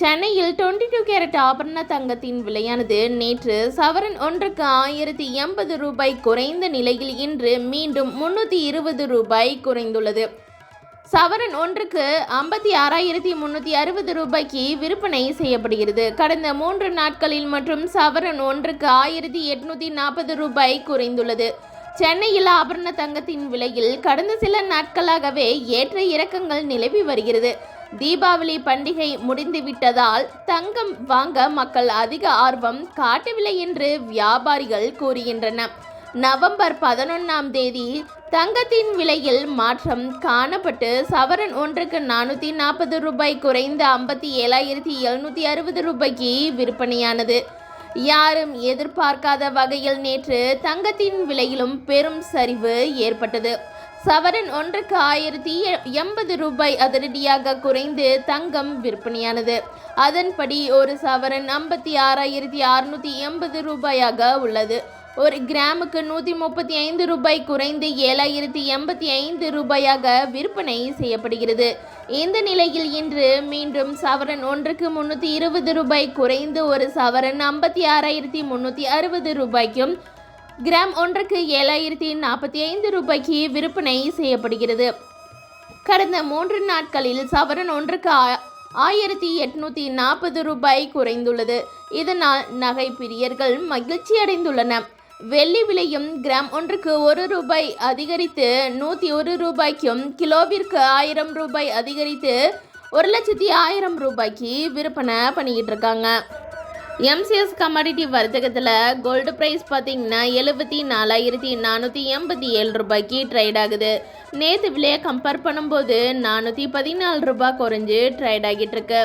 சென்னையில் twenty two carat ஆபரண தங்கத்தின் விலையானது நேற்று சவரன் ஒன்றுக்கு ஆயிரத்தி எண்பது ரூபாய் குறைந்த நிலையில் இன்று மீண்டும் முன்னூற்றி இருபது ரூபாய் குறைந்துள்ளது. சவரன் ஒன்றுக்கு ஐம்பத்தி ஆறாயிரத்தி முந்நூற்றி அறுபது ரூபாய்க்கு விற்பனை செய்யப்படுகிறது. கடந்த மூன்று நாட்களில் மற்றும் சவரன் ஒன்றுக்கு ஆயிரத்தி எட்நூற்றி நாற்பது ரூபாய் குறைந்துள்ளது. சென்னையில் ஆபரண தங்கத்தின் விலையில் கடந்த சில நாட்களாகவே ஏற்ற இறக்கங்கள் நிலவி வருகிறது. தீபாவளி பண்டிகை முடிந்துவிட்டதால் தங்கம் வாங்க மக்கள் அதிக ஆர்வம் காட்டவில்லை என்று வியாபாரிகள் கூறுகின்றனர் நவம்பர் பதினொன்றாம் தேதி தங்கத்தின் விலையில் மாற்றம் காணப்பட்டு சவரன் ஒன்றுக்கு நானூற்றி நாற்பது ரூபாய் குறைந்து ஐம்பத்தி ஏழாயிரத்தி எழுநூற்றி அறுபது ரூபாய்க்கு விற்பனையானது. யாரும் எதிர்பார்க்காத வகையில் நேற்று தங்கத்தின் விலையிலும் பெரும் சரிவு ஏற்பட்டது. சவரன் ஒன்றுக்கு ஆயிரத்தி எண்பது ரூபாய் அதிரடியாக குறைந்து தங்கம் விற்பனையானது. அதன்படி ஒரு சவரன் ஐம்பத்தி ஆறாயிரத்தி அறுநூற்றி எண்பது ரூபாயாக உள்ளது. ஒரு கிராமுக்கு நூற்றி முப்பத்தி ஐந்து ரூபாய் குறைந்து ஏழாயிரத்தி எண்பத்தி ஐந்து ரூபாயாக விற்பனை செய்யப்படுகிறது. இந்த நிலையில் இன்று மீண்டும் சவரன் ஒன்றுக்கு முன்னூற்றி இருபது ரூபாய் குறைந்து ஒரு சவரன் ஐம்பத்தி ஆறாயிரத்தி முன்னூற்றி அறுபது ரூபாய்க்கும் கிராம் ஒன்றுக்கு ஏழாயிரத்தி நாற்பத்தி ஐந்து ரூபாய்க்கு விற்பனை செய்யப்படுகிறது. கடந்த மூன்று நாட்களில் சவரன் ஒன்றுக்கு ஆ- ஆயிரத்தி எட்நூத்தி நாற்பது ரூபாய் குறைந்துள்ளது. இதனால் நகை பிரியர்கள் மகிழ்ச்சி அடைந்துள்ளனர் வெள்ளி விலையும் கிராம் ஒன்றுக்கு ஒரு ரூபாய் அதிகரித்து நூற்றி ஒரு ரூபாய்க்கும் கிலோவிற்கு ஆயிரம் ரூபாய் அதிகரித்து ஒரு லட்சத்தி ஆயிரம் ரூபாய்க்கு விற்பனை பண்ணிக்கிட்டு இருக்காங்க. எம்சிஎஸ் கமாடிட்டி வர்த்தகத்தில் கோல்டு ப்ரைஸ் பார்த்தீங்கன்னா எழுபத்தி நாலாயிரத்தி நானூற்றி எண்பத்தி ஏழு ரூபாய்க்கு ட்ரேட் ஆகுது. நேற்று விலையை கம்பேர் பண்ணும்போது நானூற்றி பதினாலு ரூபாய் குறைஞ்சு ட்ரேட் ஆகிட்டு இருக்கு.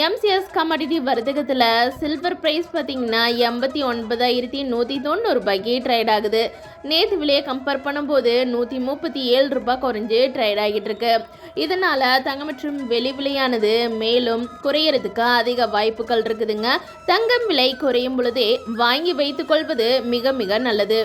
எம்சிஎஸ் கமாடிட்டி வர்த்தகத்தில் சில்வர் ப்ரைஸ் பார்த்தீங்கன்னா எண்பத்தி ஒன்பதாயிரத்தி நூற்றி தொண்ணூறு ரூபாய்க்கு ட்ரேட் ஆகுது. நேற்று விலையை கம்பேர் பண்ணும்போது நூற்றி முப்பத்தி ஏழு ரூபாய் குறைஞ்சு ட்ரேட் ஆகிட்டு இருக்கு. இதனால் தங்கம் மற்றும் வெளி விலையானது மேலும் குறையறதுக்கு அதிக வாய்ப்புகள் இருக்குதுங்க. தங்கம் விலை குறையும் பொழுதே வாங்கி வைத்துக்கொள்வது மிக மிக நல்லது.